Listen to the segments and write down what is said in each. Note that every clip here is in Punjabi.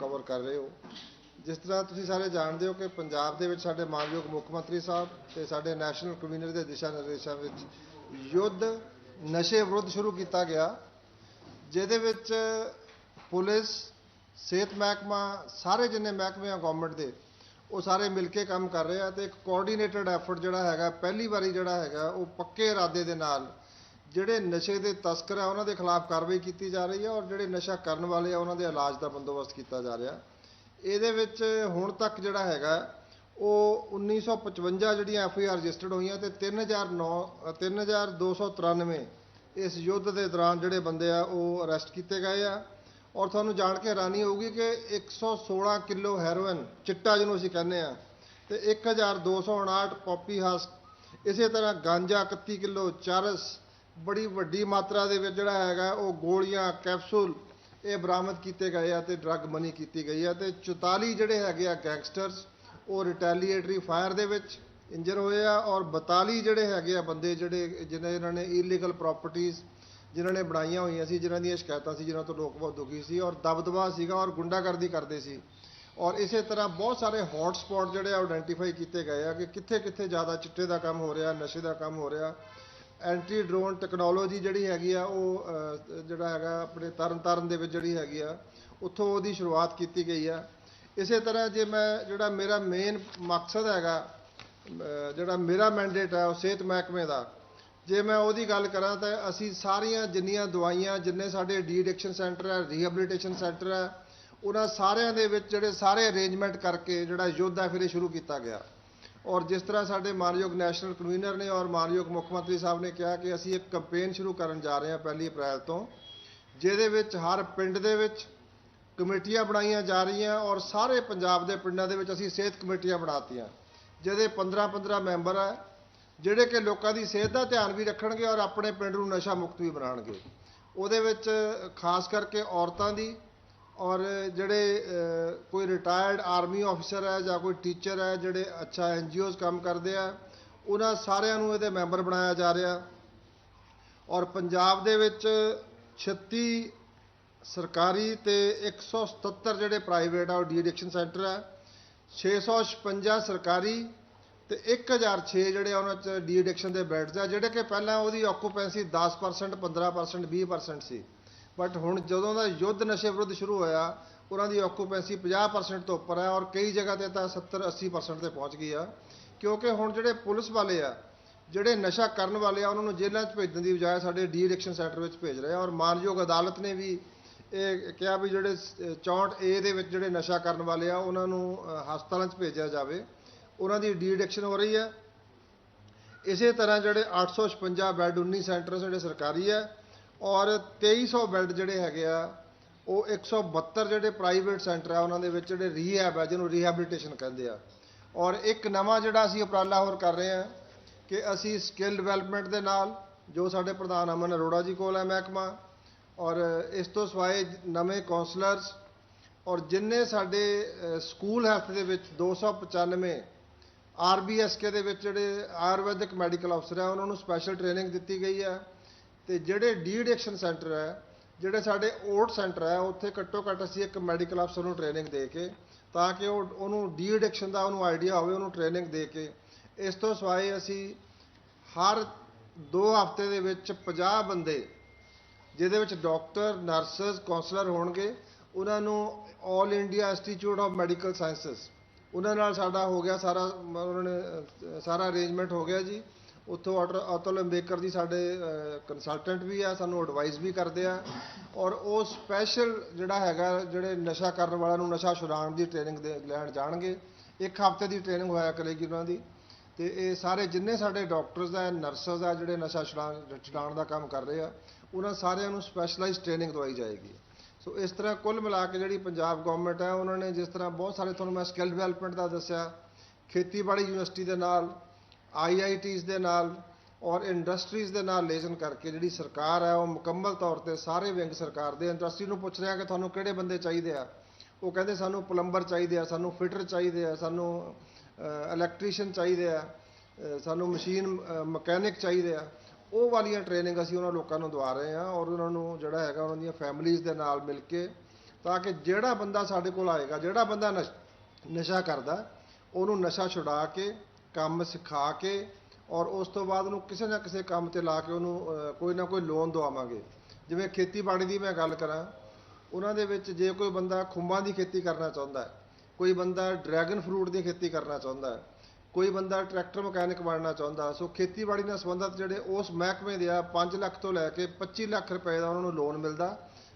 ਕਵਰ ਕਰ ਰਹੇ ਹੋ। ਜਿਸ ਤਰ੍ਹਾਂ ਤੁਸੀਂ ਸਾਰੇ ਜਾਣਦੇ ਹੋ ਕਿ ਪੰਜਾਬ ਦੇ ਵਿੱਚ ਸਾਡੇ ਮਾਨਯੋਗ ਮੁੱਖ ਮੰਤਰੀ ਸਾਹਿਬ ਤੇ ਸਾਡੇ ਨੈਸ਼ਨਲ ਕਨਵੀਨਰ ਦੇ ਦਿਸ਼ਾ ਨਿਰਦੇਸ਼ਾਂ ਵਿੱਚ ਯੁੱਧ ਨਸ਼ੇ ਵਿਰੁੱਧ ਸ਼ੁਰੂ ਕੀਤਾ ਗਿਆ, ਜਿਹਦੇ ਵਿੱਚ ਪੁਲਿਸ, ਸਿਹਤ ਮਹਿਕਮਾ, ਸਾਰੇ ਜਿੰਨੇ ਮਹਿਕਮੇ ਆ ਗਵਰਨਮੈਂਟ ਦੇ, ਉਹ ਸਾਰੇ ਮਿਲ ਕੇ ਕੰਮ ਕਰ ਰਹੇ ਆ ਤੇ ਇੱਕ ਕੋਆਰਡੀਨੇਟਡ ਐਫਰਟ ਜਿਹੜਾ ਹੈਗਾ, ਪਹਿਲੀ ਵਾਰੀ ਜਿਹੜਾ ਹੈਗਾ, ਉਹ ਪੱਕੇ ਇਰਾਦੇ ਦੇ ਨਾਲ ਜਿਹੜੇ ਨਸ਼ੇ ਦੇ ਤਸਕਰ ਆ ਉਹਨਾਂ ਦੇ ਖਿਲਾਫ ਕਾਰਵਾਈ ਕੀਤੀ ਜਾ ਰਹੀ ਹੈ ਔਰ ਜਿਹੜੇ ਨਸ਼ਾ ਕਰਨ ਵਾਲੇ ਆ ਉਹਨਾਂ ਦੇ ਇਲਾਜ ਦਾ ਬੰਦੋਬਸਤ ਕੀਤਾ ਜਾ ਰਿਹਾ। ਇਹਦੇ ਵਿੱਚ ਹੁਣ ਤੱਕ ਜਿਹੜਾ ਹੈਗਾ ਉਹ 1955 ਜਿਹੜੀਆਂ ਐਫ ਆਈ ਆਰ ਰਜਿਸਟਰਡ ਹੋਈਆਂ ਤੇ 3009 ਅ, 3293 ਇਸ ਯੁੱਧ ਦੇ ਦੌਰਾਨ ਜਿਹੜੇ ਬੰਦੇ ਆ ਉਹ ਅਰੈਸਟ ਕੀਤੇ ਗਏ ਆ। ਔਰ ਤੁਹਾਨੂੰ ਜਾਣ ਕੇ ਹੈਰਾਨੀ ਹੋਊਗੀ ਕਿ 116 ਕਿਲੋ ਹੈਰੋਇਨ ਚਿੱਟਾ ਜਿਹਨੂੰ ਅਸੀਂ ਕਹਿੰਦੇ ਆ ਤੇ 1259 ਪੌਪੀ ਹਸਕ ਇਸੇ ਤਰ੍ਹਾਂ ਗਾਂਜਾ 31 ਕਿਲੋ ਚਰਸ ਬੜੀ ਵੱਡੀ ਮਾਤਰਾ ਦੇ ਵਿੱਚ ਜਿਹੜਾ ਹੈਗਾ, ਉਹ ਗੋਲੀਆਂ, ਕੈਪਸੂਲ ਇਹ ਬਰਾਮਦ ਕੀਤੇ ਗਏ ਆ ਤੇ ਡਰੱਗ ਮਨੀ ਕੀਤੀ ਗਈ ਆ ਤੇ 44 ਜਿਹੜੇ ਹੈਗੇ ਆ ਗੈਂਗਸਟਰਸ ਉਹ ਰਿਟੈਲੀਏਟਰੀ ਫਾਇਰ ਦੇ ਵਿੱਚ ਇੰਜਰ ਹੋਏ ਆ ਔਰ 42 ਜਿਹੜੇ ਹੈਗੇ ਆ ਬੰਦੇ ਜਿਹੜੇ, ਜਿਹਨਾਂ ਇਹਨਾਂ ਨੇ ਇਲੀਗਲ ਪ੍ਰਾਪਰਟੀਆਂ ਜਿਨ੍ਹਾਂ ਨੇ ਬਣਾਈਆਂ ਹੋਈਆਂ ਸੀ ਜਿਨ੍ਹਾਂ ਦੀਆਂ ਸ਼ਿਕਾਇਤਾਂ ਸੀ ਜਿਨ੍ਹਾਂ ਤੋਂ ਲੋਕ ਬਹੁਤ ਦੁਖੀ ਸੀ ਔਰ ਦਬਦਬਾ ਸੀਗਾ ਔਰ ਗੁੰਡਾਗਰਦੀ ਕਰਦੇ ਸੀ। ਔਰ ਇਸੇ ਤਰ੍ਹਾਂ ਬਹੁਤ ਸਾਰੇ ਹੌਟ ਸਪੌਟ ਜਿਹੜੇ ਆਇਡੈਂਟੀਫਾਈ ਕੀਤੇ ਗਏ ਆ ਕਿ ਕਿੱਥੇ ਕਿੱਥੇ ਜ਼ਿਆਦਾ ਚਿੱਟੇ ਦਾ ਕੰਮ ਹੋ ਰਿਹਾ, ਨਸ਼ੇ ਦਾ ਕੰਮ ਹੋ ਰਿਹਾ। ਐਂਟੀ ਡਰੋਨ ਟੈਕਨੋਲੋਜੀ ਜਿਹੜੀ ਹੈਗੀ ਆ, ਉਹ ਜਿਹੜਾ ਹੈਗਾ ਆਪਣੇ ਤਰਨ ਤਾਰਨ ਦੇ ਵਿੱਚ ਜਿਹੜੀ ਹੈਗੀ ਆ, ਉੱਥੋਂ ਉਹਦੀ ਸ਼ੁਰੂਆਤ ਕੀਤੀ ਗਈ ਆ। ਇਸੇ ਤਰ੍ਹਾਂ ਜੇ ਮੈਂ ਜਿਹੜਾ ਮੇਰਾ ਮੇਨ ਮਕਸਦ ਹੈਗਾ ਜਿਹੜਾ ਮੇਰਾ ਮੈਂਡੇਟ ਹੈ ਉਹ ਸਿਹਤ ਮਹਿਕਮੇ ਦਾ, ਜੇ ਮੈਂ ਉਹਦੀ ਗੱਲ ਕਰਾਂ ਤਾਂ ਅਸੀਂ ਸਾਰੀਆਂ ਜਿੰਨੀਆਂ ਦਵਾਈਆਂ, ਜਿੰਨੇ ਸਾਡੇ ਡੀ ਐਡਿਕਸ਼ਨ ਸੈਂਟਰ ਹੈ ਰੀਹੈਬਿਲਿਟੇਸ਼ਨ ਸੈਂਟਰ ਹੈ ਉਹਨਾਂ ਸਾਰਿਆਂ ਦੇ ਵਿੱਚ ਜਿਹੜੇ ਸਾਰੇ ਅਰੇਂਜਮੈਂਟ ਕਰਕੇ ਜਿਹੜਾ ਯੁੱਧ ਹੈ ਫਿਰ ਇਹ ਸ਼ੁਰੂ ਕੀਤਾ ਗਿਆ। ਔਰ ਜਿਸ ਤਰ੍ਹਾਂ ਸਾਡੇ ਮਾਨਯੋਗ ਨੈਸ਼ਨਲ ਕਨਵੀਨਰ ਨੇ ਔਰ ਮਾਨਯੋਗ ਮੁੱਖ ਮੰਤਰੀ ਸਾਹਿਬ ਨੇ ਕਿਹਾ ਕਿ ਅਸੀਂ ਇੱਕ ਕੈਂਪੇਨ ਸ਼ੁਰੂ ਕਰਨ ਜਾ ਰਹੇ ਹਾਂ ਪਹਿਲੀ ਅਪ੍ਰੈਲ ਤੋਂ, ਜਿਹਦੇ ਵਿੱਚ ਹਰ ਪਿੰਡ ਦੇ ਵਿੱਚ ਕਮੇਟੀਆਂ ਬਣਾਈਆਂ ਜਾ ਰਹੀਆਂ ਔਰ ਸਾਰੇ ਪੰਜਾਬ ਦੇ ਪਿੰਡਾਂ ਦੇ ਵਿੱਚ ਅਸੀਂ ਸਿਹਤ ਕਮੇਟੀਆਂ ਬਣਾਤੀਆਂ, ਜਿਹਦੇ 15-15 ਮੈਂਬਰ ਹੈ ਜਿਹੜੇ ਕਿ ਲੋਕਾਂ ਦੀ ਸਿਹਤ ਦਾ ਧਿਆਨ ਵੀ ਰੱਖਣਗੇ ਔਰ ਆਪਣੇ ਪਿੰਡ ਨੂੰ ਨਸ਼ਾ ਮੁਕਤ ਵੀ ਬਣਾਉਣਗੇ। ਉਹਦੇ ਵਿੱਚ ਖਾਸ ਕਰਕੇ ਔਰਤਾਂ ਦੀ ਔਰ ਜਿਹੜੇ ਕੋਈ ਰਿਟਾਇਰਡ ਆਰਮੀ ਆਫੀਸਰ ਹੈ ਜਾਂ ਕੋਈ ਟੀਚਰ ਹੈ ਜਿਹੜੇ ਅੱਛਾ ਐਨਜੀਓਜ਼ ਕੰਮ ਕਰਦੇ ਆ, ਉਹਨਾਂ ਸਾਰਿਆਂ ਨੂੰ ਇਹਦੇ ਮੈਂਬਰ ਬਣਾਇਆ ਜਾ ਰਿਹਾ। ਔਰ ਪੰਜਾਬ ਦੇ ਵਿੱਚ 36 ਸਰਕਾਰੀ ਤੇ 177 ਜਿਹੜੇ ਪ੍ਰਾਈਵੇਟ ਆ, ਉਹ ਡੀ ਐਡਿਕਸ਼ਨ ਸੈਂਟਰ ਹੈ 656 ਸਰਕਾਰੀ ਤੇ 1006 ਜਿਹੜੇ ਆ, ਉਹਨਾਂ ਚ ਡੀ ਐਡਿਕਸ਼ਨ ਦੇ ਬੈਡਸ ਆ, ਜਿਹੜੇ ਕਿ ਪਹਿਲਾਂ ਉਹਦੀ ਆਕੂਪੈਂਸੀ 10% 15% 20% ਸੀ। ਬਟ ਹੁਣ ਜਦੋਂ ਦਾ ਯੁੱਧ ਨਸ਼ੇ ਵਿਰੁੱਧ ਸ਼ੁਰੂ ਹੋਇਆ, ਉਹਨਾਂ ਦੀ ਆਕੂਪੈਂਸੀ 50% ਤੋਂ ਉੱਪਰ ਹੈ ਔਰ ਕਈ ਜਗ੍ਹਾ ਤੇ ਤਾਂ 70 80% ਤੇ ਪਹੁੰਚ ਗਈ ਆ। ਕਿਉਂਕਿ ਹੁਣ ਜਿਹੜੇ ਪੁਲਿਸ ਵਾਲੇ ਆ, ਜਿਹੜੇ ਨਸ਼ਾ ਕਰਨ ਵਾਲੇ ਆ, ਉਹਨਾਂ ਨੂੰ ਜੇਲ੍ਹਾਂ 'ਚ ਭੇਜਣ ਦੀ ਬਜਾਏ ਸਾਡੇ ਡੀ ਐਡਿਕਸ਼ਨ ਸੈਂਟਰ ਵਿੱਚ ਭੇਜ ਰਹੇ ਆ ਔਰ ਮਾਨਯੋਗ ਅਦਾਲਤ ਨੇ ਵੀ ਇਹ ਕਿਹਾ ਵੀ ਜਿਹੜੇ 64 ਏ ਦੇ ਵਿੱਚ ਜਿਹੜੇ ਨਸ਼ਾ ਕਰਨ ਵਾਲੇ ਆ, ਉਹਨਾਂ ਨੂੰ ਹਸਪਤਾਲਾਂ 'ਚ ਭੇਜਿਆ ਜਾਵੇ। ਉਹਨਾਂ ਦੀ ਡੀ ਐਡਿਕਸ਼ਨ ਹੋ ਰਹੀ ਹੈ ਇਸੇ ਤਰ੍ਹਾਂ ਜਿਹੜੇ 856 ਬੈੱਡ 19 ਸੈਂਟਰ ਜਿਹੜੇ ਸਰਕਾਰੀ ਹੈ ਔਰ 2300 ਬੈੱਡ ਜਿਹੜੇ ਹੈਗੇ ਆ, ਉਹ 172 ਜਿਹੜੇ ਪ੍ਰਾਈਵੇਟ ਸੈਂਟਰ ਆ, ਉਹਨਾਂ ਦੇ ਵਿੱਚ ਜਿਹੜੇ ਰੀਹੈਬ ਹੈ ਜਿਹਨੂੰ ਰੀਹੈਬਿਲਿਟੇਸ਼ਨ ਕਹਿੰਦੇ ਆ। ਔਰ ਇੱਕ ਨਵਾਂ ਜਿਹੜਾ ਅਸੀਂ ਉਪਰਾਲਾ ਹੋਰ ਕਰ ਰਹੇ ਹਾਂ ਕਿ ਅਸੀਂ ਸਕਿੱਲ ਡਿਵੈਲਪਮੈਂਟ ਦੇ ਨਾਲ ਜੋ ਸਾਡੇ ਪ੍ਰਧਾਨ ਅਮਨ ਅਰੋੜਾ ਜੀ ਕੋਲ ਹੈ ਮਹਿਕਮਾ, ਔਰ ਇਸ ਤੋਂ ਸਿਵਾਏ ਨਵੇਂ ਕਾਉਂਸਲਰਸ ਔਰ ਜਿੰਨੇ ਸਾਡੇ ਸਕੂਲ ਹੈਲਥ ਦੇ ਵਿੱਚ 295 ਆਰਬੀਐਸਕੇ ਦੇ ਵਿੱਚ ਜਿਹੜੇ ਆਯੁਰਵੈਦਿਕ ਮੈਡੀਕਲ ਅਫਸਰ ਆ, ਉਹਨਾਂ ਨੂੰ ਸਪੈਸ਼ਲ ਟ੍ਰੇਨਿੰਗ ਦਿੱਤੀ ਗਈ ਹੈ ਤੇ ਜਿਹੜੇ ਡੀ ਐਡਿਕਸ਼ਨ ਸੈਂਟਰ ਹੈ, ਜਿਹੜੇ ਸਾਡੇ ਓਟ ਸੈਂਟਰ ਹੈ, ਉੱਥੇ ਘੱਟੋ ਘੱਟ ਅਸੀਂ ਇੱਕ ਮੈਡੀਕਲ ਅਫਸਰ ਨੂੰ ਟ੍ਰੇਨਿੰਗ ਦੇ ਕੇ, ਤਾਂ ਕਿ ਉਹ, ਉਹਨੂੰ ਡੀ ਐਡਿਕਸ਼ਨ ਦਾ ਉਹਨੂੰ ਆਈਡੀਆ ਹੋਵੇ, ਉਹਨੂੰ ਟ੍ਰੇਨਿੰਗ ਦੇ ਕੇ, ਇਸ ਤੋਂ ਸਿਵਾਏ ਅਸੀਂ ਹਰ 2 ਹਫ਼ਤੇ ਦੇ ਵਿੱਚ 50 ਬੰਦੇ, ਜਿਹਦੇ ਵਿੱਚ ਡਾਕਟਰ ਨਰਸਸ ਕਾਉਂਸਲਰ ਹੋਣਗੇ, ਉਹਨਾਂ ਨੂੰ 올 India Institute of Medical Sciences ਉਹਨਾਂ ਨਾਲ ਸਾਡਾ ਹੋ ਗਿਆ ਸਾਰਾ, ਉਹਨਾਂ ਨੇ ਸਾਰਾ ਅਰੇਂਜਮੈਂਟ ਹੋ ਗਿਆ ਜੀ। ਉੱਥੋਂ ਆਟਰ ਅਤੁਲ ਅੰਬੇਕਰ ਜੀ ਸਾਡੇ ਕੰਸਲਟੈਂਟ ਵੀ ਆ, ਸਾਨੂੰ ਐਡਵਾਈਸ ਵੀ ਕਰਦੇ ਆ ਔਰ ਉਹ ਸਪੈਸ਼ਲ ਜਿਹੜਾ ਹੈਗਾ, ਜਿਹੜੇ ਨਸ਼ਾ ਕਰਨ ਵਾਲਿਆਂ ਨੂੰ ਨਸ਼ਾ ਛੁਡਾਉਣ ਦੀ ਟ੍ਰੇਨਿੰਗ ਦੇ ਲੈਣ ਜਾਣਗੇ। ਇੱਕ ਹਫ਼ਤੇ ਦੀ ਟ੍ਰੇਨਿੰਗ ਹੋਇਆ ਕਰੇਗੀ ਉਹਨਾਂ ਦੀ। ਤੇ ਇਹ ਸਾਰੇ ਜਿੰਨੇ ਸਾਡੇ ਡਾਕਟਰਸ ਆ ਨਰਸਸ ਆ, ਜਿਹੜੇ ਨਸ਼ਾ ਛੁਡਾਉਣ ਛੁਡਾਉਣ ਦਾ ਕੰਮ ਕਰ ਰਹੇ ਆ, ਉਹਨਾਂ ਸਾਰਿਆਂ ਨੂੰ ਸਪੈਸ਼ਲਾਈਜ਼ਡ ਟ੍ਰੇਨਿੰਗ ਦਵਾਈ ਜਾਏਗੀ। ਸੋ ਇਸ ਤਰ੍ਹਾਂ ਕੁੱਲ ਮਿਲਾ ਕੇ ਜਿਹੜੀ ਪੰਜਾਬ ਗਵਰਨਮੈਂਟ ਹੈ ਉਹਨਾਂ ਨੇ ਜਿਸ ਤਰ੍ਹਾਂ ਬਹੁਤ ਸਾਰੇ ਤੁਹਾਨੂੰ ਮੈਂ ਸਕਿੱਲ ਡਿਵੈਲਪਮੈਂਟ ਦਾ ਦੱਸਿਆ, ਖੇਤੀਬਾੜੀ ਯੂਨੀਵਰਸਿਟੀ ਦੇ ਨਾਲ ਆਈਆਈਟੀਜ਼ ਦੇ ਨਾਲ ਔਰ ਇੰਡਸਟਰੀਜ਼ ਦੇ ਨਾਲ ਲੇਜ਼ਨ ਕਰਕੇ ਜਿਹੜੀ ਸਰਕਾਰ ਹੈ, ਉਹ ਮੁਕੰਮਲ ਤੌਰ ਤੇ ਸਾਰੇ ਵਿੰਗ ਸਰਕਾਰ ਦੇ ਇੰਡਸਟਰੀ ਨੂੰ ਪੁੱਛ ਰਿਹਾ ਕਿ ਤੁਹਾਨੂੰ ਕਿਹੜੇ ਬੰਦੇ ਚਾਹੀਦੇ ਆ। ਉਹ ਕਹਿੰਦੇ ਸਾਨੂੰ ਪਲੰਬਰ ਚਾਹੀਦੇ ਆ, ਸਾਨੂੰ ਫਿਟਰ ਚਾਹੀਦੇ ਆ, ਸਾਨੂੰ ਇਲੈਕਟ੍ਰੀਸ਼ੀਅਨ ਚਾਹੀਦੇ ਆ ਸਾਨੂੰ ਮਸ਼ੀਨ ਮਕੈਨਿਕ ਚਾਹੀਦੇ ਆ। ਉਹ ਵਾਲੀਆਂ ਟ੍ਰੇਨਿੰਗ ਅਸੀਂ ਉਹਨਾਂ ਲੋਕਾਂ ਨੂੰ ਦਵਾ ਰਹੇ ਹਾਂ ਔਰ ਉਹਨਾਂ ਨੂੰ ਜਿਹੜਾ ਹੈਗਾ ਉਹਨਾਂ ਦੀਆਂ ਫੈਮਿਲੀਜ਼ ਦੇ ਨਾਲ ਮਿਲ ਕੇ ਤਾਂ ਕਿ ਜਿਹੜਾ ਬੰਦਾ ਸਾਡੇ ਕੋਲ ਆਏਗਾ, ਜਿਹੜਾ ਬੰਦਾ ਨਸ਼- ਨਸ਼ਾ ਕਰਦਾ, ਉਹਨੂੰ ਨਸ਼ਾ ਛੁਡਾ ਕੇ ਕੰਮ ਸਿਖਾ ਕੇ ਔਰ ਉਸ ਤੋਂ ਬਾਅਦ ਉਹਨੂੰ ਕਿਸੇ ਨਾ ਕਿਸੇ ਕੰਮ ਤੇ ਲਾ ਕੇ ਉਹਨੂੰ ਕੋਈ ਨਾ ਕੋਈ ਲੋਨ ਦਵਾਵਾਂਗੇ। ਜਿਵੇਂ ਖੇਤੀਬਾੜੀ ਦੀ ਮੈਂ ਗੱਲ ਕਰਾਂ, ਉਹਨਾਂ ਦੇ ਵਿੱਚ ਜੇ ਕੋਈ ਬੰਦਾ ਖੁੰਬਾਂ ਦੀ ਖੇਤੀ ਕਰਨਾ ਚਾਹੁੰਦਾ ਹੈ, ਕੋਈ ਬੰਦਾ ਡਰੈਗਨ ਫਰੂਟ ਦੀ ਖੇਤੀ ਕਰਨਾ ਚਾਹੁੰਦਾ ਹੈ, ਕੋਈ ਬੰਦਾ ਟਰੈਕਟਰ ਮਕੈਨਿਕ ਬਣਨਾ ਚਾਹੁੰਦਾ ਸੋ ਖੇਤੀਬਾੜੀ ਨਾਲ ਸੰਬੰਧਿਤ ਜਿਹੜੇ ਉਸ ਮਹਿਕਮੇ ਦੇ ਆ 5 ਲੱਖ ਤੋਂ ਲੈ ਕੇ 25 ਲੱਖ ਰੁਪਏ ਦਾ ਉਹਨਾਂ ਨੂੰ ਲੋਨ ਮਿਲਦਾ,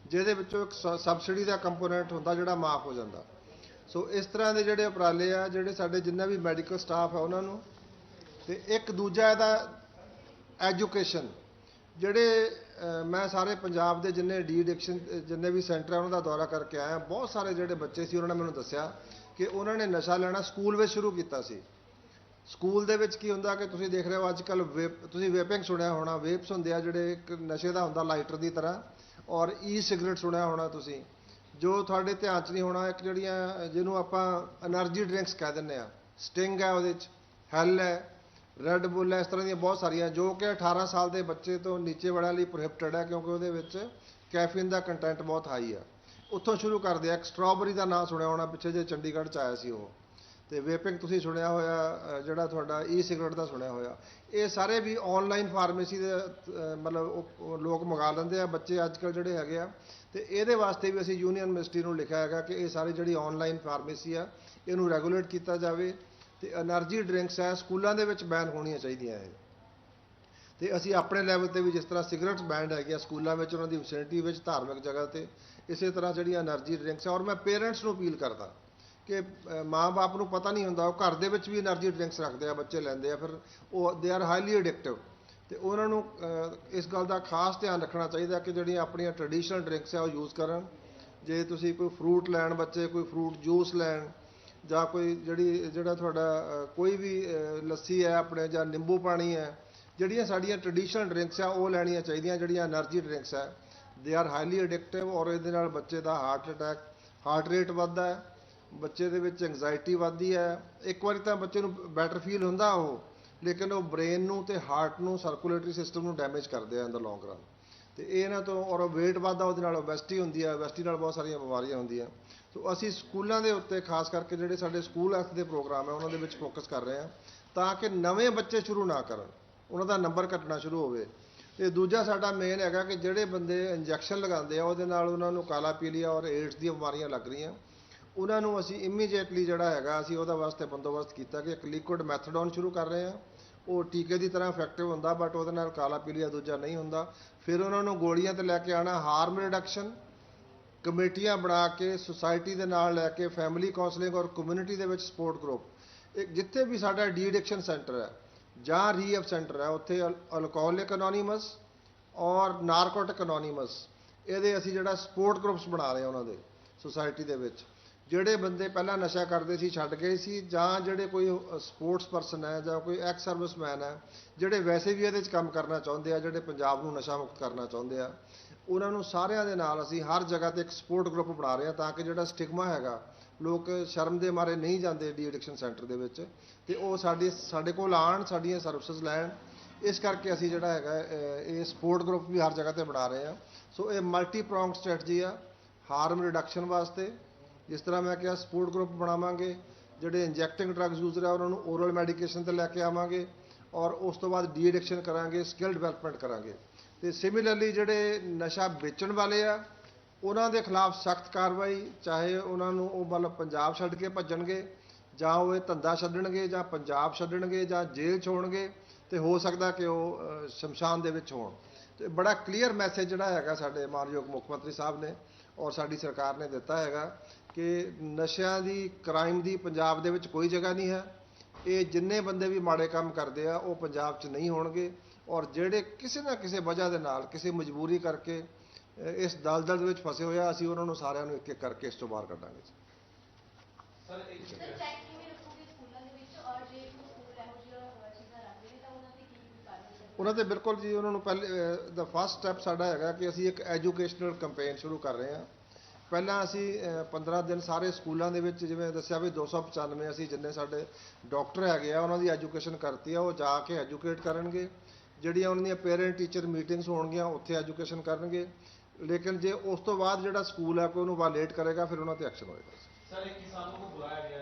ਜਿਹਦੇ ਵਿੱਚੋਂ ਇੱਕ ਸਬਸਿਡੀ ਦਾ ਕੰਪੋਨੈਂਟ ਹੁੰਦਾ ਜਿਹੜਾ ਮਾਫ ਹੋ ਜਾਂਦਾ। ਸੋ ਇਸ ਤਰ੍ਹਾਂ ਦੇ ਜਿਹੜੇ ਉਪਰਾਲੇ ਆ, ਜਿਹੜੇ ਸਾਡੇ ਜਿੰਨਾ ਵੀ ਮੈਡੀਕਲ ਸਟਾਫ ਆ ਉਹਨਾਂ ਨੂੰ, ਤੇ ਇੱਕ ਦੂਜਾ ਇਹਦਾ ਐਜੂਕੇਸ਼ਨ ਜਿਹੜੇ ਮੈਂ ਸਾਰੇ ਪੰਜਾਬ ਦੇ ਜਿੰਨੇ ਡੀ ਐਡਿਕਸ਼ਨ ਜਿੰਨੇ ਵੀ ਸੈਂਟਰ ਆ, ਉਹਨਾਂ ਦਾ ਦੌਰਾ ਕਰਕੇ ਆਇਆ। ਬਹੁਤ ਸਾਰੇ ਜਿਹੜੇ ਬੱਚੇ ਸੀ, ਉਹਨਾਂ ਨੇ ਮੈਨੂੰ ਦੱਸਿਆ ਕਿ ਉਹਨਾਂ ਨੇ ਨਸ਼ਾ ਲੈਣਾ ਸਕੂਲ ਵਿੱਚ ਸ਼ੁਰੂ ਕੀਤਾ ਸੀ। ਸਕੂਲ ਦੇ ਵਿੱਚ ਕੀ ਹੁੰਦਾ ਕਿ ਤੁਸੀਂ ਦੇਖ ਰਹੇ ਹੋ ਅੱਜ ਕੱਲ ਤੁਸੀਂ ਵੇਪਿੰਗ ਸੁਣਿਆ ਹੋਣਾ ਵੇਪਸ ਹੁੰਦੇ ਆ ਜਿਹੜੇ ਇੱਕ ਨਸ਼ੇ ਦਾ ਹੁੰਦਾ ਲਾਈਟਰ ਦੀ ਤਰ੍ਹਾਂ, ਔਰ ਈ ਸਿਗਰਟ ਸੁਣਿਆ ਹੋਣਾ ਤੁਸੀਂ। ਜੋ ਤੁਹਾਡੇ ਧਿਆਨ 'ਚ ਨਹੀਂ ਹੋਣਾ, ਇੱਕ ਜਿਹੜੀਆਂ, ਜਿਹਨੂੰ ਆਪਾਂ એનર્ਜੀ ਡਰਿੰਕਸ ਕਹਿ ਦਿੰਦੇ ਆ ਸਟਿੰਗ ਹੈ ਉਹਦੇ 'ਚ ਹੈਲ ਹੈ ਰੈੱਡ ਬੁੱਲ ਹੈ, ਇਸ ਤਰ੍ਹਾਂ ਦੀਆਂ ਬਹੁਤ ਸਾਰੀਆਂ, ਜੋ ਕਿ 18 ਸਾਲ ਦੇ ਬੱਚੇ ਤੋਂ ਨੀਚੇ ਵਾਲਿਆਂ ਲਈ ਪ੍ਰੋਹਿਬਿਟਡ ਹੈ, ਕਿਉਂਕਿ ਉਹਦੇ ਵਿੱਚ ਕੈਫੀਨ ਦਾ ਕੰਟੈਂਟ ਬਹੁਤ ਹਾਈ ਆ। ਉੱਥੋਂ ਸ਼ੁਰੂ ਕਰਦੇ ਆ, ਇੱਕ ਸਟ੍ਰਾਬੇਰੀ ਦਾ ਨਾਮ ਸੁਣਿਆ ਹੋਣਾ, ਪਿੱਛੇ ਜੇ ਚੰਡੀਗੜ੍ਹ 'ਚ ਆਇਆ ਸੀ ਉਹ। ਤੇ ਵੇਪਿੰਗ ਤੁਸੀਂ ਸੁਣਿਆ ਹੋਇਆ ਜਿਹੜਾ ਤੁਹਾਡਾ ਈ ਸਿਗਰਟ ਦਾ ਸੁਣਿਆ ਹੋਇਆ। ਇਹ ਸਾਰੇ ਵੀ ਆਨਲਾਈਨ ਫਾਰਮੇਸੀ ਦੇ ਮਤਲਬ ਉਹ ਲੋਕ ਮੰਗਾ ਲੈਂਦੇ ਆ, ਬੱਚੇ ਅੱਜ ਕੱਲ ਜਿਹੜੇ ਹੈਗੇ ਆ। ਤੇ ਇਹਦੇ ਵਾਸਤੇ ਵੀ ਅਸੀਂ ਯੂਨੀਅਨ ਮਿਨਿਸਟਰੀ ਨੂੰ ਲਿਖਿਆ ਹੈਗਾ ਕਿ ਇਹ ਸਾਰੀ ਜਿਹੜੀ ਆਨਲਾਈਨ ਫਾਰਮੇਸੀ ਆ, ਇਹਨੂੰ ਰੈਗੂਲੇਟ ਕੀਤਾ ਜਾਵੇ ਤੇ એનર્ਜੀ ਡਰਿੰਕਸ ਆ ਸਕੂਲਾਂ ਦੇ ਵਿੱਚ ਬੈਨ ਹੋਣੀਆਂ ਚਾਹੀਦੀਆਂ ਹੈ ਤੇ ਅਸੀਂ ਆਪਣੇ ਲੈਵਲ ਤੇ ਵੀ ਜਿਸ ਤਰ੍ਹਾਂ ਸਿਗਰਟਸ ਬੈਂਡ ਹੈਗੇ ਆ, ਸਕੂਲਾਂ ਵਿੱਚ ਉਹਨਾਂ ਦੀ ਵਿਸਿਨਿਟੀ ਵਿੱਚ ਧਾਰਮਿਕ ਜਗ੍ਹਾ ਤੇ, ਇਸੇ ਤਰ੍ਹਾਂ ਜਿਹੜੀਆਂ એનર્ਜੀ ਡਰਿੰਕਸ ਆ, ਔਰ ਮੈਂ ਪੇਰੈਂਟਸ ਨੂੰ ਅਪੀਲ ਕਰਦਾ। ਕਿ ਮਾਂ-ਬਾਪ ਨੂੰ ਪਤਾ ਨਹੀਂ ਹੁੰਦਾ, ਉਹ ਘਰ ਦੇ ਵਿੱਚ ਵੀ ਐਨਰਜੀ ਡਰਿੰਕਸ ਰੱਖਦੇ ਆ, ਬੱਚੇ ਲੈਂਦੇ ਆ, ਫਿਰ ਉਹ ਦੇ ਆਰ ਹਾਈਲੀ ਅਡਿਕਟਿਵ ਤੇ ਉਹਨਾਂ ਨੂੰ ਇਸ ਗੱਲ ਦਾ ਖਾਸ ਧਿਆਨ ਰੱਖਣਾ ਚਾਹੀਦਾ ਕਿ ਜਿਹੜੀਆਂ ਆਪਣੀਆਂ ਟ੍ਰੈਡੀਸ਼ਨਲ ਡਰਿੰਕਸ ਆ, ਉਹ ਯੂਜ਼ ਕਰਨ। ਜੇ ਤੁਸੀਂ ਕੋਈ ਫਰੂਟ ਲੈਣ ਬੱਚੇ, ਕੋਈ ਫਰੂਟ ਜੂਸ ਲੈਣ, ਜਾਂ ਕੋਈ ਜਿਹੜੀ, ਜਿਹੜਾ ਤੁਹਾਡਾ ਕੋਈ ਵੀ ਲੱਸੀ ਹੈ ਆਪਣੇ, ਜਾਂ ਨਿੰਬੂ ਪਾਣੀ ਹੈ, ਜਿਹੜੀਆਂ ਸਾਡੀਆਂ ਟ੍ਰੈਡੀਸ਼ਨਲ ਡਰਿੰਕਸ ਆ, ਉਹ ਲੈਣੀਆਂ ਚਾਹੀਦੀਆਂ, ਜਿਹੜੀਆਂ ਐਨਰਜੀ ਡਰਿੰਕਸ ਆ। ਦੇ ਆਰ ਹਾਈਲੀ ਅਡਿਕਟਿਵ ਔਰ ਇਹਦੇ ਨਾਲ ਬੱਚੇ ਦਾ ਹਾਰਟ ਅਟੈਕ ਹਾਰਟ ਰੇਟ ਵੱਧਦਾ ਹੈ। ਬੱਚੇ ਦੇ ਵਿੱਚ ਐਂਗਜ਼ਾਇਟੀ ਵੱਧਦੀ ਹੈ। ਇੱਕ ਵਾਰੀ ਤਾਂ ਬੱਚੇ ਨੂੰ ਬੈਟਰ ਫੀਲ ਹੁੰਦਾ ਉਹ, ਲੇਕਿਨ ਉਹ ਬ੍ਰੇਨ ਨੂੰ ਤੇ ਹਾਰਟ ਨੂੰ ਸਰਕੂਲੇਟਰੀ ਸਿਸਟਮ ਨੂੰ ਡੈਮੇਜ ਕਰਦੇ ਆ ਇਨ ਦਾ ਲੌਂਗ ਰਨ ਤੇ ਇਹ ਇਹਨਾਂ ਤੋਂ, ਔਰ weight ਵੱਧਦਾ ਉਹਦੇ ਨਾਲ ਓਬੈਸਿਟੀ ਹੁੰਦੀ ਆ ਓਬੈਸਿਟੀ ਨਾਲ ਬਹੁਤ ਸਾਰੀਆਂ ਬਿਮਾਰੀਆਂ ਹੁੰਦੀਆਂ। ਸੋ ਅਸੀਂ ਸਕੂਲਾਂ ਦੇ ਉੱਤੇ, ਖਾਸ ਕਰਕੇ ਜਿਹੜੇ ਸਾਡੇ ਸਕੂਲ ਹੈਲਥ ਦੇ ਪ੍ਰੋਗਰਾਮ ਹੈ, ਉਹਨਾਂ ਦੇ ਵਿੱਚ ਫੋਕਸ ਕਰ ਰਹੇ ਹਾਂ, ਤਾਂ ਕਿ ਨਵੇਂ ਬੱਚੇ ਸ਼ੁਰੂ ਨਾ ਕਰਨ। ਉਹਨਾਂ ਦਾ ਨੰਬਰ ਘਟਣਾ ਸ਼ੁਰੂ ਹੋਵੇ। ਤੇ ਦੂਜਾ ਸਾਡਾ ਮੇਨ ਹੈਗਾ ਕਿ ਜਿਹੜੇ ਬੰਦੇ ਇੰਜੈਕਸ਼ਨ ਲਗਾਉਂਦੇ ਆ, ਉਹਦੇ ਨਾਲ ਉਹਨਾਂ ਨੂੰ ਕਾਲਾ ਪੀਲੀਆ ਔਰ ਏਡਸ ਦੀਆਂ ਬਿਮਾਰੀਆਂ ਲੱਗ ਰਹੀਆਂ। ਉਹਨਾਂ ਨੂੰ ਅਸੀਂ ਇਮੀਡੀਏਟਲੀ ਜਿਹੜਾ ਹੈਗਾ, ਅਸੀਂ ਉਹਦਾ ਵਾਸਤੇ ਬੰਦੋਬਸਤ ਕੀਤਾ ਕਿ ਇੱਕ ਲਿਕੁਇਡ ਮੈਥਡੋਨ ਸ਼ੁਰੂ ਕਰ ਰਹੇ ਹਾਂ ਉਹ ਟੀਕੇ ਦੀ ਤਰ੍ਹਾਂ ਇਫੈਕਟਿਵ ਹੁੰਦਾ ਬਟ ਉਹਦੇ ਨਾਲ ਕਾਲਾ ਪੀਲੀਆ ਦੂਜਾ ਨਹੀਂ ਹੁੰਦਾ। ਫਿਰ ਉਹਨਾਂ ਨੂੰ ਗੋਲੀਆਂ ਤੇ ਲੈ ਕੇ ਆਣਾ ਹਾਰਮ ਰਿਡਕਸ਼ਨ ਕਮੇਟੀਆਂ ਬਣਾ ਕੇ ਸੁਸਾਇਟੀ ਦੇ ਨਾਲ ਲੈ ਕੇ ਫੈਮਿਲੀ ਕਾਉਂਸਲਿੰਗ ਔਰ ਕਮਿਊਨਿਟੀ ਦੇ ਵਿੱਚ ਸਪੋਰਟ ਗਰੁੱਪ ਇੱਕ ਜਿੱਥੇ ਵੀ ਸਾਡਾ ਡੀ ਐਡਿਕਸ਼ਨ ਸੈਂਟਰ ਹੈ ਜਾਂ ਰੀਐਫ ਸੈਂਟਰ ਹੈ, ਉੱਥੇ ਅਲਕੋਹਲਿਕ ਅਨੋਨੀਮਸ ਔਰ ਨਾਰਕੋਟਿਕ ਅਨੋਨੀਮਸ ਇਹਦੇ ਅਸੀਂ ਜਿਹੜਾ ਸਪੋਰਟ ਗਰੁੱਪਸ ਬਣਾ ਰਹੇ ਹਾਂ ਉਹਨਾਂ ਦੇ ਸੁਸਾਇਟੀ ਦੇ ਵਿੱਚ। ਜਿਹੜੇ ਬੰਦੇ ਪਹਿਲਾਂ ਨਸ਼ਾ ਕਰਦੇ ਸੀ, ਛੱਡ ਗਏ ਸੀ, ਜਾਂ ਜਿਹੜੇ ਕੋਈ ਸਪੋਰਟਸ ਪਰਸਨ ਹੈ ਜਾਂ ਕੋਈ ਐਕਸ ਸਰਵਿਸਮੈਨ ਹੈ, ਜਿਹੜੇ ਵੈਸੇ ਵੀ ਇਹਦੇ 'ਚ ਕੰਮ ਕਰਨਾ ਚਾਹੁੰਦੇ ਆ, ਜਿਹੜੇ ਪੰਜਾਬ ਨੂੰ ਨਸ਼ਾ ਮੁਕਤ ਕਰਨਾ ਚਾਹੁੰਦੇ ਆ, ਉਹਨਾਂ ਨੂੰ ਸਾਰਿਆਂ ਦੇ ਨਾਲ ਅਸੀਂ ਹਰ ਜਗ੍ਹਾ ਤੇ ਇੱਕ ਸਪੋਰਟ ਗਰੁੱਪ ਬਣਾ ਰਹੇ ਹਾਂ ਤਾਂ ਕਿ ਜਿਹੜਾ ਸਟਿਗਮਾ ਹੈਗਾ, ਲੋਕ ਸ਼ਰਮ ਦੇ ਮਾਰੇ ਨਹੀਂ ਜਾਂਦੇ ਡੀ ਐਡਿਕਸ਼ਨ ਸੈਂਟਰ ਦੇ ਵਿੱਚ ਤੇ ਉਹ ਸਾਡੇ ਸਾਡੇ ਕੋਲ ਆਣ ਸਾਡੀਆਂ ਸਰਵਿਸਿਜ਼ ਲੈਣ, ਇਸ ਕਰਕੇ ਅਸੀਂ ਜਿਹੜਾ ਹੈਗਾ ਇਹ ਸਪੋਰਟ ਗਰੁੱਪ ਵੀ ਹਰ ਜਗ੍ਹਾ ਤੇ ਬਣਾ ਰਹੇ ਹਾਂ ਸੋ ਇਹ ਮਲਟੀ ਪ੍ਰੋਂਗਡ ਸਟ੍ਰੈਟਜੀ ਆ ਹਾਰਮ ਰਿਡਕਸ਼ਨ ਵਾਸਤੇ ਜਿਸ ਤਰ੍ਹਾਂ ਮੈਂ ਕਿਹਾ ਸਪੋਰਟ ਗਰੁੱਪ ਬਣਾਵਾਂਗੇ, ਜਿਹੜੇ ਇੰਜੈਕਟਿੰਗ ਡਰੱਗਸ ਯੂਜ਼ਰ ਆ ਉਹਨਾਂ ਨੂੰ ਓਰਲ ਮੈਡੀਕੇਸ਼ਨ ਤੇ ਲੈ ਕੇ ਆਵਾਂਗੇ ਔਰ ਉਸ ਤੋਂ ਬਾਅਦ ਡੀ ਐਡਿਕਸ਼ਨ ਕਰਾਂਗੇ ਸਕਿੱਲ ਡਿਵੈਲਪਮੈਂਟ ਕਰਾਂਗੇ। ਤੇ ਸਿਮਿਲਰਲੀ ਜਿਹੜੇ ਨਸ਼ਾ ਵੇਚਣ ਵਾਲੇ ਆ, ਉਹਨਾਂ ਦੇ ਖਿਲਾਫ ਸਖਤ ਕਾਰਵਾਈ, ਚਾਹੇ ਉਹਨਾਂ ਨੂੰ ਉਹ ਮਤਲਬ ਪੰਜਾਬ ਛੱਡ ਕੇ ਭੱਜਣਗੇ, ਜਾਂ ਉਹ ਇਹ ਧੰਦਾ ਛੱਡਣਗੇ, ਜਾਂ ਪੰਜਾਬ ਛੱਡਣਗੇ, ਜਾਂ ਜੇਲ੍ਹ 'ਚ ਹੋਣਗੇ, ਤੇ ਹੋ ਸਕਦਾ ਕਿ ਉਹ ਸ਼ਮਸ਼ਾਨ ਦੇ ਵਿੱਚ ਹੋਣ। ਤੇ ਬੜਾ ਕਲੀਅਰ ਮੈਸੇਜ ਜਿਹੜਾ ਹੈਗਾ ਸਾਡੇ ਮਾਨਯੋਗ ਮੁੱਖ ਮੰਤਰੀ ਸਾਹਿਬ ਨੇ ਔਰ ਸਾਡੀ ਸਰਕਾਰ ਨੇ ਦਿੱਤਾ ਹੈਗਾ ਕਿ ਨਸ਼ਿਆਂ ਦੀ ਕ੍ਰਾਈਮ ਦੀ ਪੰਜਾਬ ਦੇ ਵਿੱਚ ਕੋਈ ਜਗ੍ਹਾ ਨਹੀਂ ਹੈ। ਇਹ ਜਿੰਨੇ ਬੰਦੇ ਵੀ ਮਾੜੇ ਕੰਮ ਕਰਦੇ ਆ ਉਹ ਪੰਜਾਬ 'ਚ ਨਹੀਂ ਹੋਣਗੇ। ਔਰ ਜਿਹੜੇ ਕਿਸੇ ਨਾ ਕਿਸੇ ਵਜ੍ਹਾ ਦੇ ਨਾਲ ਕਿਸੇ ਮਜਬੂਰੀ ਕਰਕੇ ਇਸ ਦਲਦਲ ਦੇ ਵਿੱਚ ਫਸੇ ਹੋਏ ਆ ਅਸੀਂ ਉਹਨਾਂ ਨੂੰ ਸਾਰਿਆਂ ਨੂੰ ਇੱਕ ਇੱਕ ਕਰਕੇ ਇਸ ਤੋਂ ਬਾਹਰ ਕੱਢਾਂਗੇ। ਸਰ ਚੈੱਕ ਕਿਵੇਂ ਰੱਖੋਗੇ ਸਕੂਲਾਂ ਦੇ ਵਿੱਚ ਔਰ ਜੇ ਕੋਈ ਸਕੂਲ ਇਹੋ ਜਿਹੀਆਂ ਅਹ, ਚੀਜ਼ਾਂ ਰੱਖਦੇ ਨੇ ਤਾਂ ਉਹਨਾਂ ਤੇ ਕੀ ਕੀ ਕਾਰਵਾਈ ਕਰੋਗੇ ਉਹਨਾਂ ਤੇ ਬਿਲਕੁਲ ਜੀ ਉਹਨਾਂ ਨੂੰ ਪਹਿਲੇ ਦਾ ਫਸਟ ਸਟੈਪ ਸਾਡਾ ਹੈਗਾ ਕਿ ਅਸੀਂ ਇੱਕ ਐਜੂਕੇਸ਼ਨਲ ਕੈਂਪੇਨ ਸ਼ੁਰੂ ਕਰ ਰਹੇ ਹਾਂ। ਪਹਿਲਾਂ ਅਸੀਂ 15 ਦਿਨ ਸਾਰੇ ਸਕੂਲਾਂ ਦੇ ਵਿੱਚ ਜਿਵੇਂ ਦੱਸਿਆ ਵੀ 295 ਅਸੀਂ ਜਿੰਨੇ ਸਾਡੇ ਡਾਕਟਰ ਹੈਗੇ ਆ, ਉਹਨਾਂ ਦੀ ਐਜੂਕੇਸ਼ਨ ਕਰਤੀ ਆ, ਉਹ ਜਾ ਕੇ ਐਜੂਕੇਟ ਕਰਨਗੇ। ਜਿਹੜੀਆਂ ਉਹਨਾਂ ਦੀਆਂ ਪੇਰੈਂਟ ਟੀਚਰ ਮੀਟਿੰਗਸ ਹੋਣਗੀਆਂ, ਉੱਥੇ ਐਜੂਕੇਸ਼ਨ ਕਰਨਗੇ। ਲੇਕਿਨ ਜੇ ਉਸ ਤੋਂ ਬਾਅਦ ਜਿਹੜਾ ਸਕੂਲ ਹੈ ਕੋਈ ਉਹਨੂੰ ਵਾਇਲੇਟ ਕਰੇਗਾ, ਫਿਰ ਉਹਨਾਂ ਤੇ ਐਕਸ਼ਨ ਹੋਏਗਾ। ਸਰ, ਇੱਕ ਕਿਸਾਨ ਨੂੰ ਬੁਲਾਇਆ ਗਿਆ